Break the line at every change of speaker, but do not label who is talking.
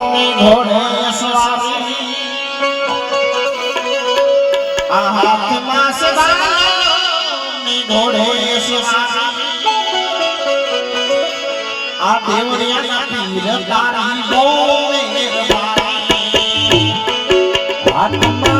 ઘોડે સ્વામી. આ હાથમાં સદાની ઘોડે સ્વામી. આ દેવરિયાના પીર તારી બહુ મેરબાની
હાથમાં